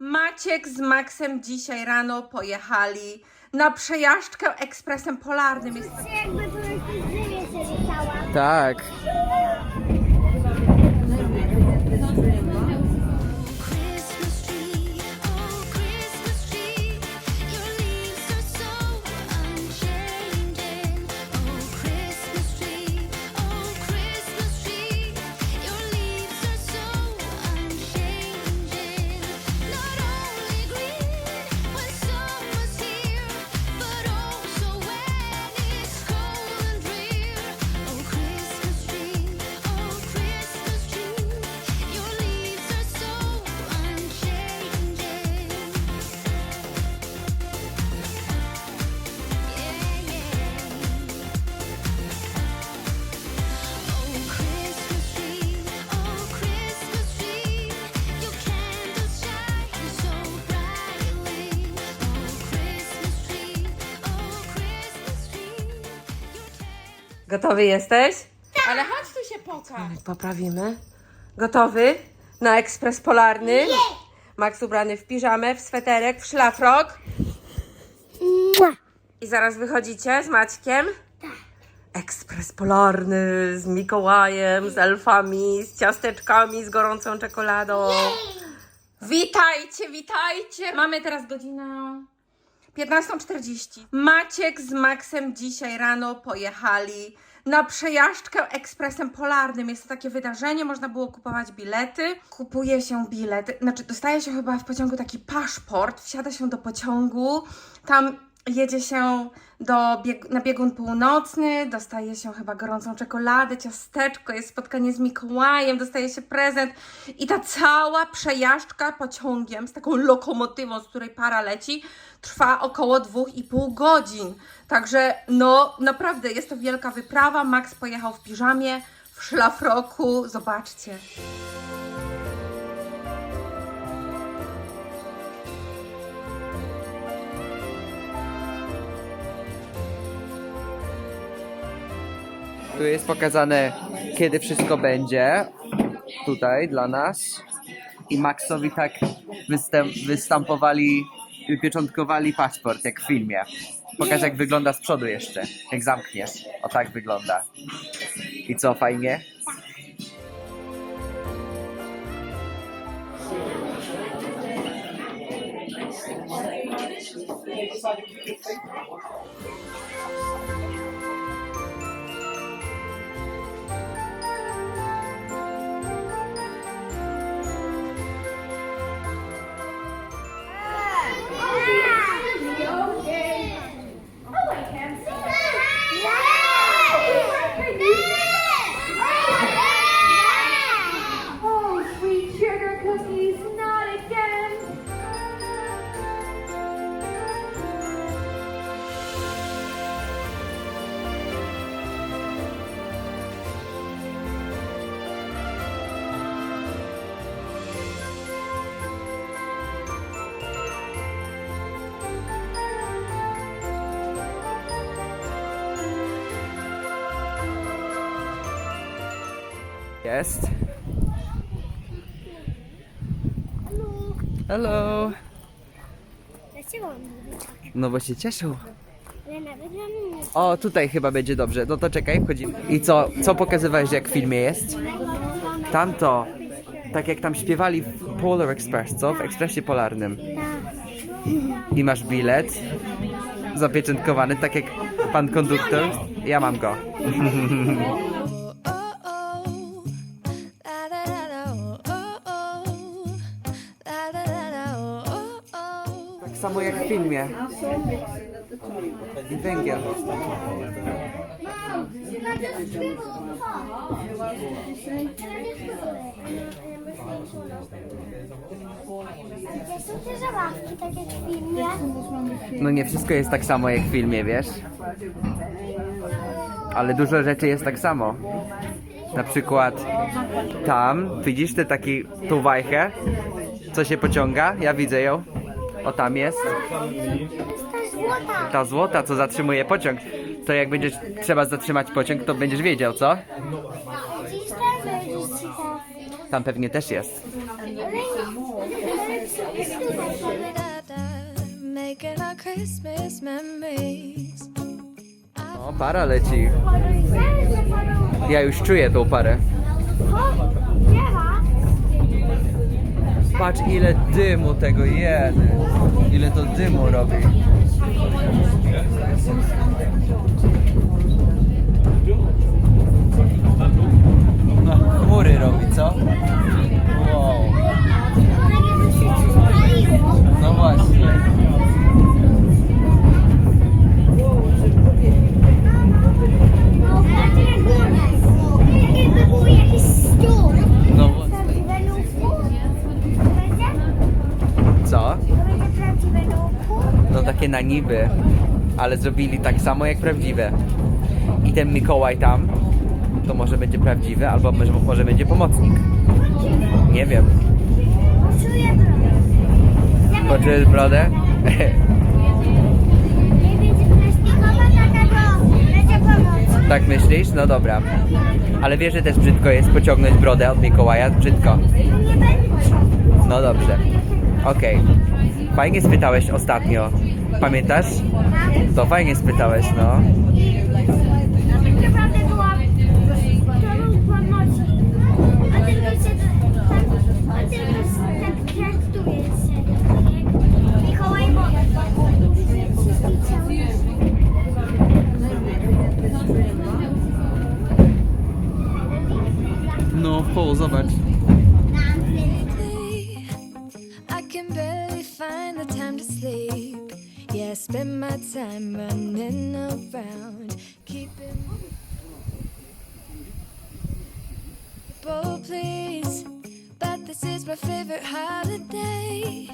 Maciek z Maxem dzisiaj rano pojechali na przejażdżkę ekspresem polarnym. Jest Jakby tu się leciała. Tak. Gotowy jesteś? Ale chodź tu się pokaż. Poprawimy. Gotowy na ekspres polarny? Max ubrany w piżamę, w sweterek, w szlafrok. I zaraz wychodzicie z Maćkiem? Ekspres polarny z Mikołajem, z elfami, z ciasteczkami, z gorącą czekoladą. Witajcie, witajcie! Mamy teraz godzinę 15.40. Maciek z Maxem dzisiaj rano pojechali na przejażdżkę ekspresem polarnym. Jest to takie wydarzenie, można było kupować bilety. Kupuje się bilet, znaczy dostaje się chyba w pociągu taki paszport, wsiada się do pociągu, tam jedzie się do bieg- na biegun północny, dostaje się chyba gorącą czekoladę, ciasteczko, jest spotkanie z Mikołajem, dostaje się prezent i ta cała przejażdżka pociągiem z taką lokomotywą, z której para leci, trwa około 2,5 godzin. Także no naprawdę jest to wielka wyprawa. Max pojechał w piżamie, w szlafroku, zobaczcie. Tu jest pokazane, kiedy wszystko będzie. Tutaj dla nas. I Maxowi tak występ, wystampowali, wypieczątkowali paszport, jak w filmie. Pokaż, jak wygląda z przodu jeszcze. Jak zamkniesz. O tak wygląda. I co, fajnie? Jest. Hello. Dlaczego on mówi tak? No bo się cieszył. Ale nawet na mnie. O, tutaj chyba będzie dobrze. No to czekaj, wchodzimy. I co, co pokazywałeś, jak w filmie jest? Tamto. Tak jak tam śpiewali w Polar Express, co? W ekspresie polarnym. I masz bilet zapieczętkowany, tak jak pan konduktor. Ja mam go. samo jak w filmie. I węgiel. No nie wszystko jest tak samo jak w filmie, wiesz? Ale dużo rzeczy jest tak samo. Na przykład tam, widzisz tę taki, tą wajchę, co się pociąga? Ja widzę ją. O tam jest. To złota. Ta złota, co zatrzymuje pociąg. To jak będziesz trzeba zatrzymać pociąg, to będziesz wiedział, co? Tam pewnie też jest. O, para leci. Ja już czuję tą parę. Patrz ile dymu tego jest. Ile to dymu robi. No, chmury robi, co? Wow. No właśnie. Takie na niby, ale zrobili tak samo jak prawdziwe. I ten Mikołaj tam, to może będzie prawdziwy, albo może, może będzie pomocnik. Nie wiem. Poczujesz brodę? Tak myślisz? No dobra. Ale wiesz, że też brzydko jest pociągnąć brodę od Mikołaja? Brzydko. No dobrze. Okej. Fajnie spytałeś ostatnio. Pamiętasz? To fajnie spytałeś, no. I tak naprawdę była my time running around, keeping. Oh, please, but this is my favorite holiday.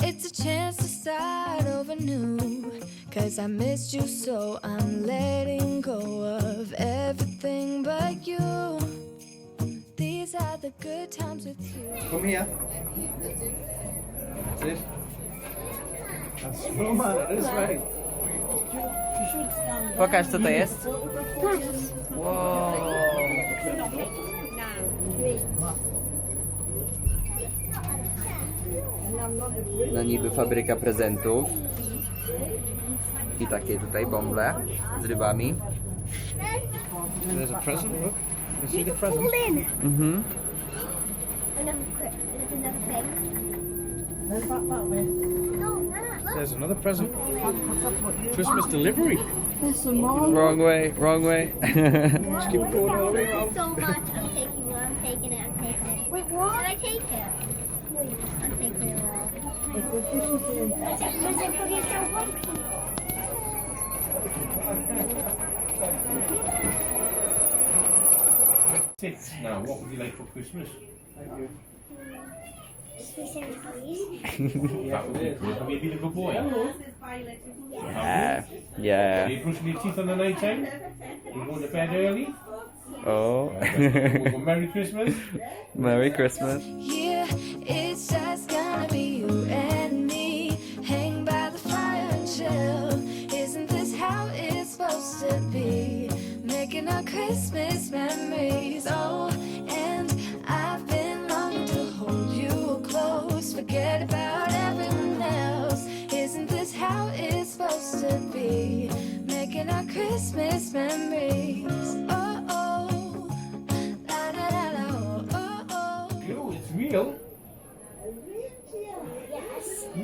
It's a chance to start over new. Cause I missed you, so I'm letting go of everything but you. These are the good times with you. Kom hier. Zit. That's normal, this way. Pokaż, co to jest. Wow. Na niby fabryka prezentów. I takie tutaj bąble z rybami. There's a present, look. You see the present? Lin. Mhm. Another quick. Another thing. No, no, look. There's another present. Christmas delivery. Wrong way, wrong way. Just keep going all the way around. so much. I'm taking one. I'm taking it. I'm taking it. Wait, what? Did I take it? I'm taking it all. Does it forget your one. Now, what would you like for Christmas? Fish and cheese. That would be good. Have you been a good boy? Yeah. Are Yeah. you brushing your teeth on the night time? You going to bed early? Oh. Well, Merry Christmas. Merry Christmas. How it's supposed to be? Making our Christmas memories. Oh, oh. La, da, da, da, oh, oh, oh. It's real.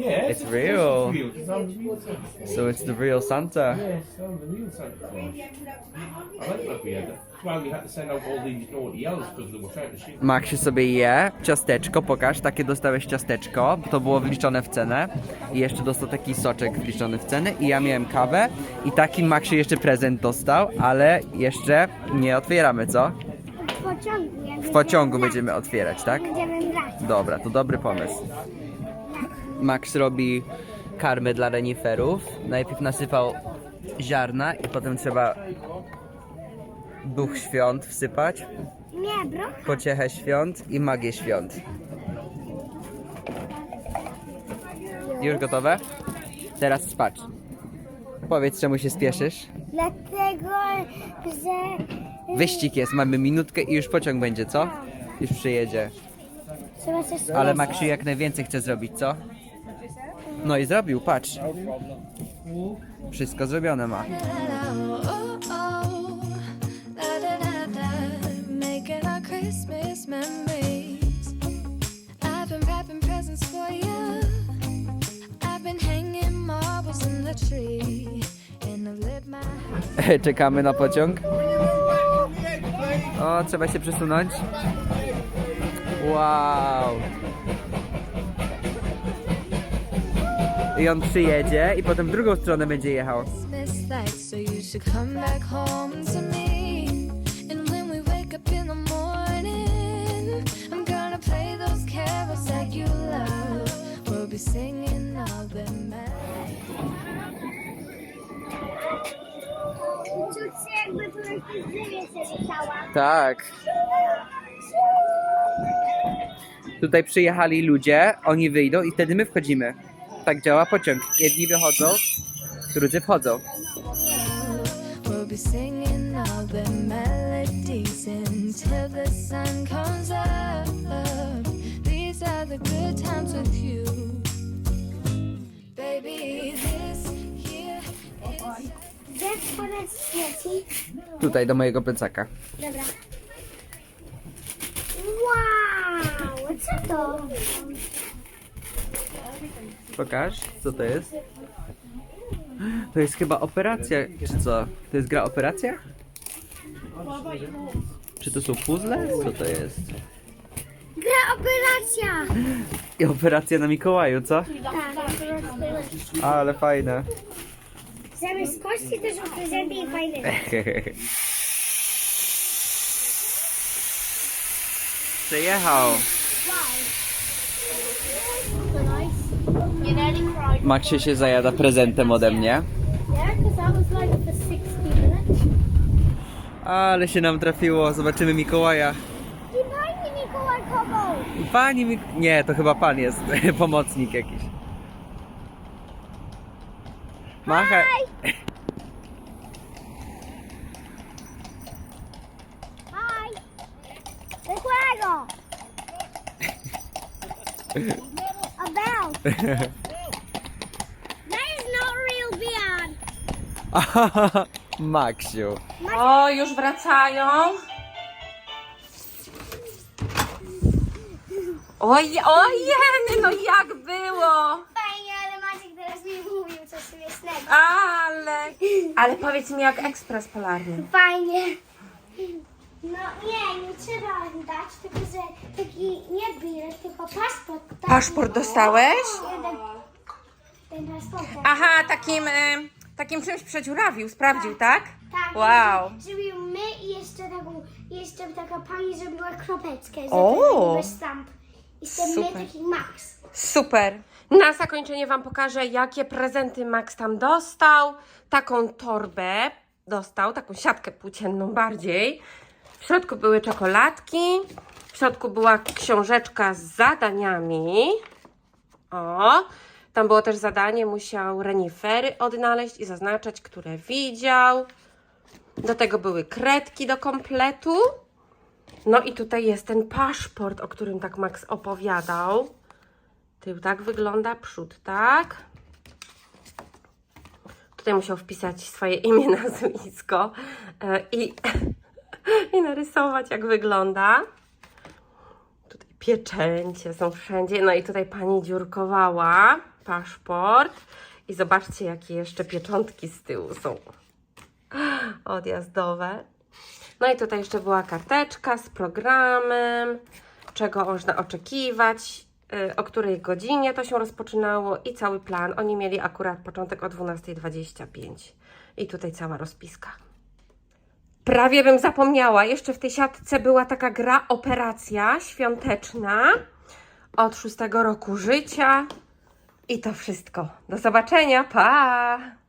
Yes. It's real. It's real. the real Santa. So it's the real Santa. Yes, I'm the real Santa Claus. I like that we had that. That's why we had to send out all these naughty elves because they were trying to shoot. Maksiu sobie je ciasteczko, pokaż, takie dostałeś ciasteczko, to było wliczone w cenę i jeszcze dostał taki soczek wliczony w cenę i ja miałem kawę i taki Maksiu jeszcze prezent dostał, ale jeszcze nie otwieramy, co? W pociągu. W pociągu będziemy otwierać, tak? Będziemy grać. Dobra, to dobry pomysł. Max robi karmy dla reniferów. Najpierw nasypał ziarna i potem trzeba duch świąt wsypać, Nie, bro. pociechę świąt i magię świąt. Już gotowe? Teraz spacz. Powiedz, czemu się spieszysz. Dlatego, że Wyścig jest, mamy minutkę i już pociąg będzie, co? Już przyjedzie. trzeba coś Ale Maksiu jak najwięcej chce zrobić, co? No i zrobił, patrz. Wszystko zrobione ma. Czekamy na pociąg. O, trzeba się przesunąć. Wow. I on przyjedzie i potem w drugą stronę będzie jechał. Czuć się jakby tu jakieś drzewie się. Tak. Tutaj przyjechali ludzie, oni wyjdą i wtedy my wchodzimy. Tak działa pociąg. Jedni wychodzą, drudzy wchodzą. Tutaj do mojego plecaka. Dobra. Wow! Co to? Pokaż, co to jest? To jest chyba operacja, czy co? To jest gra operacja? Czy to są puzzle? Co to jest? Gra operacja! I operacja na Mikołaju, co? Tak. Ale fajne. Zamiast kości też są prezenty i fajne. Przyjechał. You Maxie się zajada prezentem ode mnie. Yeah, because that was like for 60 minutes. Ale się nam trafiło, zobaczymy Mikołaja. Pani Mik... Nie, to chyba pan jest, pomocnik jakiś. Machaj. A bell! That is not real beard! Maksiu. O, już wracają. Oj, ojej, no jak było? Fajnie, ale Maciek teraz mi mówił coś śmiesznego. Ale, ale powiedz mi jak ekspres polarny. Fajnie. No nie, nie trzeba dać, tylko że taki nie bilet, tylko paszport. tak? Paszport dostałeś? Jeden, ten paszport. Aha, takim, y, takim czymś przedziurawił, sprawdził, tak? Tak, Wow. Zrobił my i jeszcze taką, jeszcze taka pani zrobiła kropeczkę, O. był stamp. I tym my Super. taki Max. Super. Na zakończenie Wam pokażę, jakie prezenty Max tam dostał. Taką torbę dostał, taką siatkę płócienną bardziej. W środku były czekoladki. W środku była książeczka z zadaniami. O, tam było też zadanie, musiał renifery odnaleźć i zaznaczać, które widział. Do tego były kredki do kompletu. No i tutaj jest ten paszport, o którym tak Max opowiadał. Tył tak wygląda, przód tak. Tutaj musiał wpisać swoje imię, nazwisko e, i, i narysować, jak wygląda. Tutaj pieczęcie są wszędzie. No i tutaj pani dziurkowała paszport. I zobaczcie, jakie jeszcze pieczątki z tyłu są odjazdowe. No i tutaj jeszcze była karteczka z programem, czego można oczekiwać, y, o której godzinie to się rozpoczynało i cały plan. Oni mieli akurat początek o 12.25 i tutaj cała rozpiska. Prawie bym zapomniała, jeszcze w tej siatce była taka gra Operacja Świąteczna od szóstego roku życia. I to wszystko. Do zobaczenia, pa!